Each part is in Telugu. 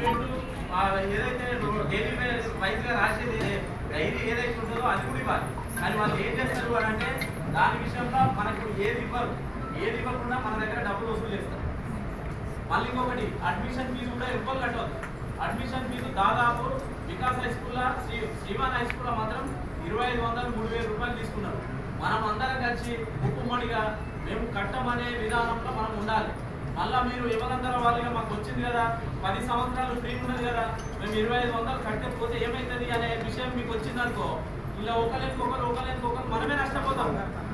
ఏదైతే డైలీ వైజ్ రాసేది డైరీ ఏదైతే ఉంటుందో అది కూడా ఇవ్వాలి కానీ వాళ్ళు ఏం చేస్తారు అని అంటే దాని విషయంలో మనకు ఏది ఇవ్వరు ఏది ఇవ్వకుండా మన దగ్గర డబ్బులు వసూలు చేస్తారు మళ్ళీ ఇంకొకటి అడ్మిషన్ ఫీజు కూడా ఎవ్వరు కట్టవద్దు అడ్మిషన్ ఫీజు దాదాపు వికాస్ హై స్కూల్లో శ్రీ శ్రీవాన్ హై స్కూల్లో మాత్రం ఇరవై ఐదు వందలు మూడు వేల రూపాయలు తీసుకున్నారు మనం అందరం కలిసి ఉప్పుమ్మడిగా మేము కట్టమనే విధానంలో మనం ఉండాలి. మళ్ళా మీరు ఎవరందరూ వాళ్ళుగా మాకు వచ్చింది కదా పది సంవత్సరాలు ఫ్రీ ఉన్నది కదా మేము ఇరవై ఐదు వందలు కట్టకపోతే ఏమవుతుంది అనే విషయం మీకు వచ్చిందనుకో ఇలా ఒకరికి ఒకరు ఒకరికి ఒకరు మనమే నష్టపోతాం.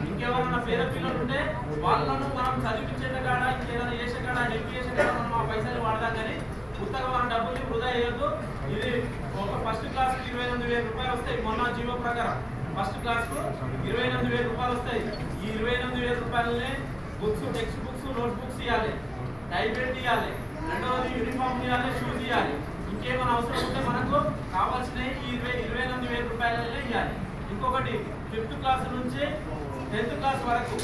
ఇంకెవరన్నా పేద పిల్లలు ఉంటే వాళ్ళను మనం చదివించేట కాడ ఇంకేదైనా చేసే కాడ హెల్ప్ చేసే కాడ మనం మా పైసలు వాడదాం కానీ కొత్తగా మన డబ్బుల్ని వృధా చేయొద్దు. ఇది ఒక ఫస్ట్ క్లాస్ ఇరవై ఎనిమిది వేల రూపాయలు వస్తాయి మొన్న జీవో ప్రకారం. ఫస్ట్ క్లాస్కు ఇరవై ఎనిమిది వేల రూపాయలు వస్తాయి. ఈ ఇరవై ఎనిమిది వేల రూపాయలని books text books note books ఇవ్వాలి లైబ్రరీ ఇవ్వాలి రెండవది యూనిఫామ్ ఇవ్వాలి షూస్ ఇవ్వాలి ఇంకేమైనా అవసరం ఉంటే మనకు కావాల్సినవి ఇరవై ఇరవై ఎనిమిది వేల రూపాయలలో ఇవ్వాలి ఇంకొకటి ఫిఫ్త్ క్లాస్ నుంచి టెన్త్ క్లాస్ వరకు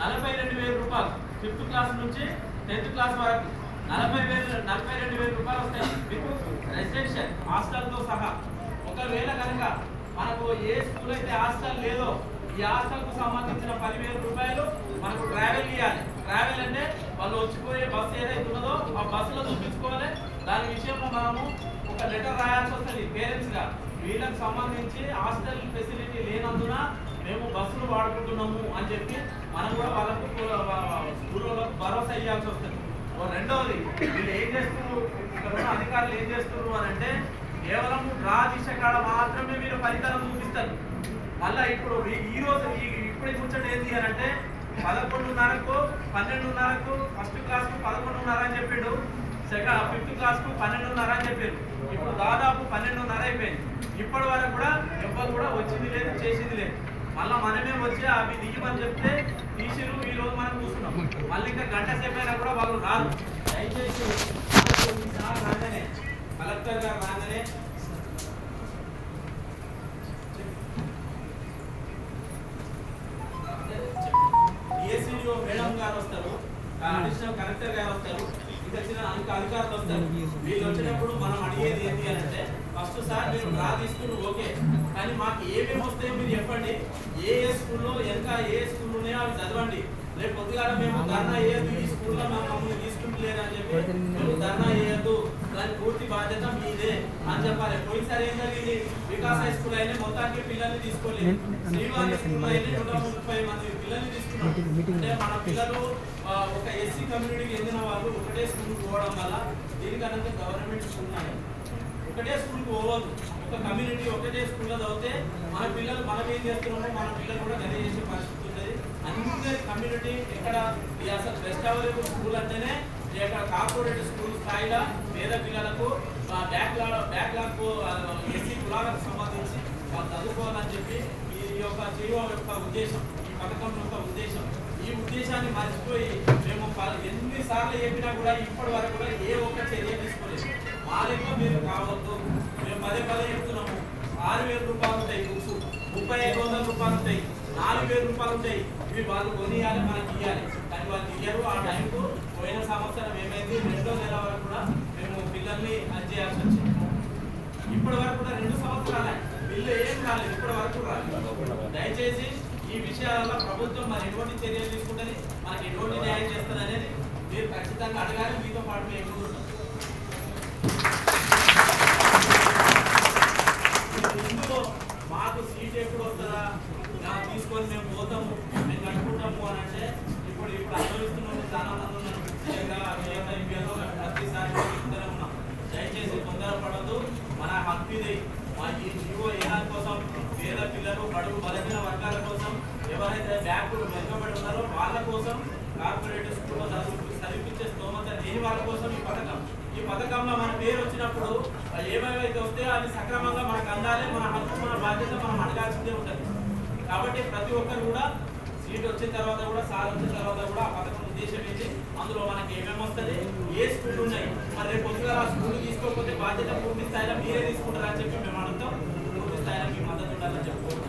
నలభై రెండు వేల రూపాయలు. ఫిఫ్త్ క్లాస్ నుంచి టెన్త్ క్లాస్ వరకు నలభై వేలు నలభై రెండు వేల రూపాయలు వస్తాయి. మీకు రెసిడెన్షియల్ హాస్టల్తో సహా. ఒకవేళ కనుక మనకు ఏ స్కూల్ అయితే హాస్టల్ లేదో ఈ సంబంధించిన పదివేల రూపాయలు మనకు ట్రావెల్ ఇవ్వాలి ట్రావెల్ అంటే వాళ్ళు వచ్చిపోయే బస్సు ఏదైతే ఉన్నదో ఆ బస్సులో చూపించుకోవాలి. దాని విషయంలో మనము ఒక లెటర్ రాయాల్సి వస్తుంది. పేరెంట్స్గా వీళ్ళకి సంబంధించి హాస్టల్ ఫెసిలిటీ లేనందున మేము బస్సులు వాడుకుంటున్నాము అని చెప్పి మనం కూడా వాళ్ళకు స్కూల్లో భరోసా ఇవ్వాల్సి వస్తుంది. ఓ రెండవది వీళ్ళు ఏం చేస్తున్నారు? ఇక్కడ ఉన్న అధికారులు ఏం చేస్తున్నారు అని అంటే కేవలం డ్రా దిశ కాడ మాత్రమే మీరు ఫలితాలు చూపిస్తారు. మళ్ళా ఇప్పుడు ఈ- రోజు ఇప్పుడు కూర్చొని ఏంటి అని అంటే పదకొండున్నరకు పన్నెండున్నరకు ఫస్ట్ క్లాస్కు పదకొండున్నర అని చెప్పిండు. సెకండ్ ఫిఫ్త్ క్లాస్కు పన్నెండున్నర అని చెప్పారు ఇప్పుడు దాదాపు పన్నెండున్నర అయిపోయింది. ఇప్పటి వరకు కూడా ఎవ్వరు కూడా వచ్చింది లేదు చేసింది లేదు. మళ్ళీ మనమే వచ్చి అవి దిగమని చెప్తే తీసిరు ఈ రోజు మనం కూర్చున్నాం మళ్ళీ ఇంకా గంట సేపు అయినా కూడా వాళ్ళు రాదు దయచేసి కలెక్టర్ గారు రాగానే కలెక్టర్ గారు వస్తారు. ఇంకా చిన్న ఇంకా అధికారులు వస్తారు. వీళ్ళు వచ్చినప్పుడు మనం అడిగేది ఏంటి అని అంటే ఫస్ట్ సార్ మీరు డ్రా తీసుకుని ఓకే కానీ మాకు ఏమేమి వస్తాయో మీరు చెప్పండి. ఏ ఏ స్కూల్లో ఎంత ఏ స్కూల్ ఉన్నాయో అవి చదవండి. రేపు పొద్దుగాల మేము ధర్నా వేయద్దు ఈ స్కూల్లో మేము మమ్మల్ని తీసుకుంటలేరు అని చెప్పి మేము ధర్నా వేయద్దు దాని పూర్తి బాధ్యత మీదే అని చెప్పాలి. పోయినసారి ఏం జరిగింది? వికాస్ హై స్కూల్ అయినా మొత్తానికి పిల్లల్ని తీసుకోలేదు. శ్రీవారి స్కూల్ అయినా నూట ముప్పై మంది పిల్లల్ని తీసుకున్నాం. అంటే మన పిల్లలు ఒక ఎస్సీ కమ్యూనిటీకి చెందిన వాళ్ళు ఒకటే స్కూల్ పోవడం వల్ల దీనికన్నా గవర్నమెంట్ స్కూల్ ఒకటే స్కూల్కి పోవద్దు. ఒక కమ్యూనిటీ ఒకటే స్కూల్లో చదివితే మన పిల్లలు మనం ఏం చేస్తున్నామో మన పిల్లలు కూడా గదే చేసే పరిస్థితి ఉంటుంది కమ్యూనిటీ ఎక్కడ అసలు బెస్ట్ అవైలబుల్ స్కూల్ అంటేనే ఇక్కడ కార్పొరేట్ స్కూల్ స్థాయిలో పేద పిల్లలకు బ్యాక్లాగ్ బ్యాక్లాగ్ ఎస్సీ కులాలకు సంబంధించి వాళ్ళు చదువుకోవాలని చెప్పి ఈ యొక్క జీవో యొక్క ఉద్దేశం ఈ పథకం యొక్క ఉద్దేశం. ఈ ఉద్దేశాన్ని మర్చిపోయి మేము ఎన్నిసార్లు చెప్పినా కూడా ఇప్పటి వరకు కూడా ఏ ఒక్క చర్య తీసుకోలేదు. మా లెక్క మీరు కావద్దు. మేము పదే పదే చెప్తున్నాము. ఆరు వేల రూపాయలు ఉంటాయి బుక్స్. ముప్పై ఐదు వందల రూపాయలు ఉంటాయి. నాలుగు వేల రూపాయలు ఉంటాయి. ఇవి వాళ్ళు కొనియాలి మనకి ఇవ్వాలి కానీ వాళ్ళు ఇయ్యరు. ఆ టైంకు పోయిన సంవత్సరం ఏమైంది? రెండో నెల వరకు కూడా మేము పిల్లల్ని అది చేయాల్సి వచ్చింది. ఇప్పటి వరకు కూడా రెండు సంవత్సరాలే. బిల్లు ఏం రాలేదు. ఇప్పటి వరకు రాలేదు దయచేసి ఈ విషయాలలో ప్రభుత్వం మరి ఎటువంటి చర్యలు తీసుకుంటుంది? మనకి ఎటువంటి న్యాయం చేస్తుంది అనేది మీరు ఖచ్చితంగా అడగాలి. మీతో పాటు మేము కూడా ఉంటాం. ఇందులో మాకు సీట్ ఎప్పుడు వస్తుందా ఇలా తీసుకొని మేము పోతాము మేము కట్టుకుంటాము అని అంటే ఇప్పుడు ఇప్పుడు అనుభవిస్తున్న చాలా మంది ఉన్నారు ముఖ్యంగా అభియంగా ఇండియాలో ప్రతిసారి చెప్తూనే ఉన్నాం దయచేసి తొందరపడద్దు మన హక్కు ఇది మా ఈ జీవో ఏనాది కోసం పేద పిల్లలు బడుగు బలహీన వర్గాల కోసం ఎవరైతే బ్యాంకులు వెనుకబడి ఉన్నారో వాళ్ళ కోసం కార్పొరేట్ స్కూల్లో చదివించే స్తోమత లేని వాళ్ళ కోసం ఈ పథకం. ఈ పథకంలో మన పేరు వచ్చినప్పుడు ఏమైతే వస్తే అది సక్రమంగా మనకు అందాలి మన హక్కు మన బాధ్యత మనం అడగాల్సిందే ఉంటుంది. కాబట్టి ప్రతి ఒక్కరు కూడా సీట్ వచ్చిన తర్వాత కూడా సార్ వచ్చిన తర్వాత కూడా ఆ పథకం ఉద్దేశం ఏంటి? అందులో మనకి ఏమేమి వస్తుంది? ఏ స్కూల్ ఉన్నాయి? మరి రేపు పొద్దుగా ఆ స్కూల్ తీసుకోకపోతే బాధ్యత పూర్తి స్థాయిలో మీరే తీసుకుంటారని చెప్పి మేము అడుగుతాం. పూర్తి స్థాయిలో మీ మద్దతు ఉండాలని చెప్పుకోవచ్చు